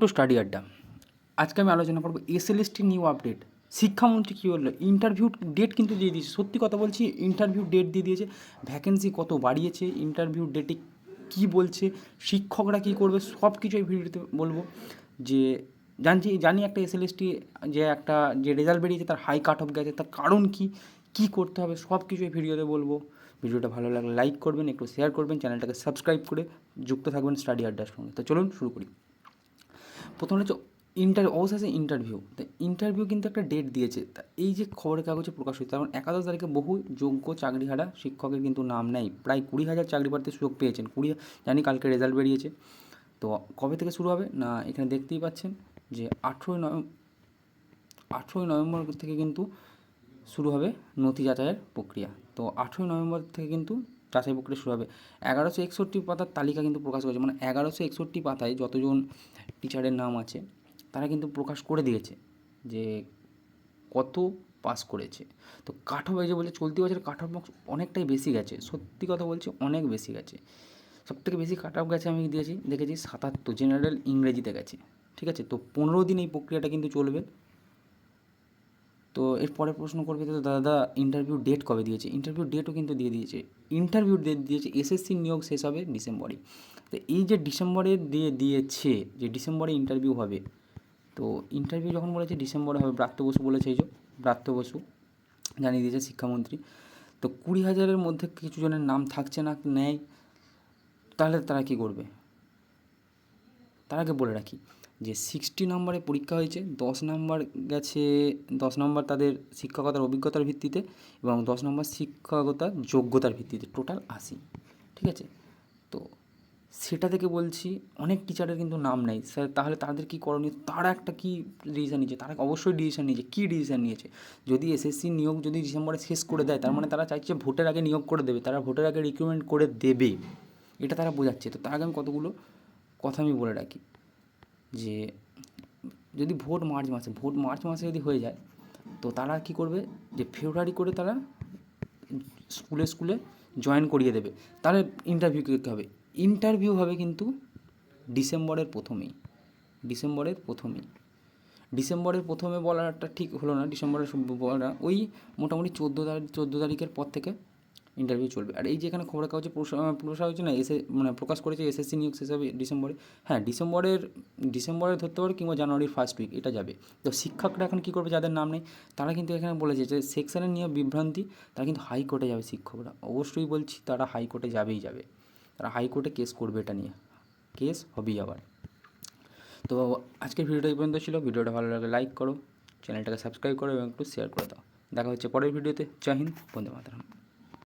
To study আড্ডা আজকে আমি আলোচনা করব এসএলএসটি নিউ আপডেট। শিক্ষামন্ত্রী কী বলল? ইন্টারভিউ ডেট কিন্তু দিয়ে দিয়েছে। সত্যি কথা বলছি ইন্টারভিউ ডেট দিয়ে দিয়েছে। ভ্যাকেন্সি কত বাড়িয়েছে ইন্টারভিউ ডেটে কী বলছে, শিক্ষকরা কী করবে, সব কিছু এই ভিডিওতে বলব। যে জানছি, জানি একটা এসএলএসটি যে একটা, যে রেজাল্ট বেরিয়েছে, তার হাই কাট অফ গেছে, তার কারণ কী কী করতে হবে, সব কিছু এই ভিডিওতে বলব। ভিডিওটা ভালো লাগলে লাইক করবেন, একটু শেয়ার করবেন চ্যানেলটাকে সাবস্ক্রাইব করে যুক্ত থাকবেন স্টাডি আড্ডার সঙ্গে। তো চলুন শুরু করি। প্রথম হচ্ছে ইন্টার অবশেষে ইন্টারভিউ তা ইন্টারভিউ কিন্তু একটা ডেট দিয়েছে। তা এই যে খবরের কাগজে প্রকাশ হয়েছে কারণ একাদশ তারিখে বহু যোগ্য চাকরিহারা শিক্ষকের কিন্তু নাম নেই। প্রায় কুড়ি হাজার চাকরি প্রার্থীর সুযোগ পেয়েছেন। কুড়ি, জানি কালকে রেজাল্ট বেরিয়েছে। তো কবে থেকে শুরু হবে? না, এখানে দেখতেই পাচ্ছেন যে আঠেরোই নভেম্বর আঠেরোই নভেম্বর থেকে কিন্তু শুরু হবে নথি যাচাইয়ের প্রক্রিয়া। তো আঠেরোই নভেম্বর থেকে কিন্তু যাচাই প্রক্রিয়া শুরু হবে। এগারোশো একষট্টি পাতার তালিকা কিন্তু প্রকাশ করেছে। মানে এগারোশো একষট্টি পাতায় যতজন টিচারের নাম আছে, তারা কিন্তু প্রকাশ করে দিয়েছে যে কত পাস করেছে। তো কাট অফ যে বলছে চলতি বছর কাঠ অফ অনেকটাই বেশি গেছে, সত্যি কথা বলছি অনেক বেশি গেছে। সব থেকে বেশি কাট অফ গেছে আমি দিয়েছি দেখেছি সাতাত্তর জেনারেল ইংরেজিতে গেছে, ঠিক আছে? তো পনেরো দিন এই প্রক্রিয়াটা কিন্তু চলবে। তো এরপরে প্রশ্ন করবে তো দাদা ইন্টারভিউ ডেট কবে দিয়েছে? ইন্টারভিউ ডেটও কিন্তু দিয়ে দিয়েছে। ইন্টারভিউ ডেট দিয়েছে এসএসসি নিয়োগ শেষ হবে ডিসেম্বরে। তো এই যে ডিসেম্বরে দিয়ে দিয়েছে, যে ডিসেম্বরে ইন্টারভিউ হবে, তো ইন্টারভিউ যখন বলেছে ডিসেম্বরে হবে, ব্রাত্য বসু বলেছে এই যে, ব্রাত্য বসু, জানিয়ে দিয়েছে শিক্ষামন্ত্রী। তো কুড়ি হাজারের মধ্যে কিছু জনের নাম থাকছে না নেয় তাহলে তারা কী করবে? তার আগে বলে রাখি যে সিক্সটি নম্বরে পরীক্ষা হয়েছে, দশ নম্বর গেছে, দশ নম্বর তাদের শিক্ষকতার অভিজ্ঞতার ভিত্তিতে এবং দশ নম্বর শিক্ষকতার যোগ্যতার ভিত্তিতে টোটাল আশি। ঠিক আছে? তো সেটা থেকে বলছি, অনেক টিচারের কিন্তু নাম নেই। স্যার, তাহলে তাদের কী করণীয়? তারা একটা কী ডিসিশান নিয়েছে? তারা অবশ্যই ডিসিশান নিয়েছে। কী ডিসিশান নিয়েছে? যদি এসএসসি নিয়োগ যদি ডিসেম্বরে শেষ করে দেয়, তার মানে তারা চাইছে ভোটের আগে নিয়োগ করে দেবে। তারা ভোটের আগে রিক্রুটমেন্ট করে দেবে। এটা তারা বোঝাচ্ছে। তো তার আগে আমি কতগুলো কথা আমি বলে রাখি। যে যদি ভোট মার্চ মাসে, ভোট মার্চ মাসে যদি হয়ে যায়, তো তারা কী করবে? যে ফেব্রুয়ারি করে তারা স্কুলে স্কুলে জয়েন করিয়ে দেবে। তাহলে ইন্টারভিউ কী হবে। ইন্টারভিউ হবে কিন্তু ডিসেম্বরের প্রথমেই। ডিসেম্বরের প্রথমেই। ডিসেম্বরের প্রথমে বলাটা ঠিক হলো না। ডিসেম্বরের বলা ওই মোটামুটি চোদ্দ তারিখ, চোদ্দ তারিখের পর থেকে ইন্টারভিউ চলবে। আর এই যে এখানে খবরের কাগজে প্রকাশ হয়েছে না, এসে মানে প্রকাশ করেছে এসএসসি নিয়োগ হবে ডিসেম্বরে। হ্যাঁ ডিসেম্বরের ডিসেম্বরে ধরতে পারে কিংবা জানুয়ারির ফার্স্ট উইক এটা যাবে। তো শিক্ষকরা এখন কী করবে যাদের নাম নেই, তারা কিন্তু এখানে বলেছে যে সেকশনের নিয়ে বিভ্রান্তি, তারা কিন্তু হাইকোর্টে যাবে শিক্ষকরা। অবশ্যই বলছি, তারা হাইকোর্টে যাবেই যাবে। তারা হাইকোর্টে কেস করবে এটা নিয়ে। কেস হবেই আবার। তো আজকের ভিডিওটা এই পর্যন্ত ছিল। ভিডিওটা ভালো লাগে লাইক করো চ্যানেলটাকে সাবস্ক্রাইব করো এবং একটু শেয়ার করে দাও। দেখা হচ্ছে পরের ভিডিওতে জয় হিন্দ, বন্দে মাতারাম।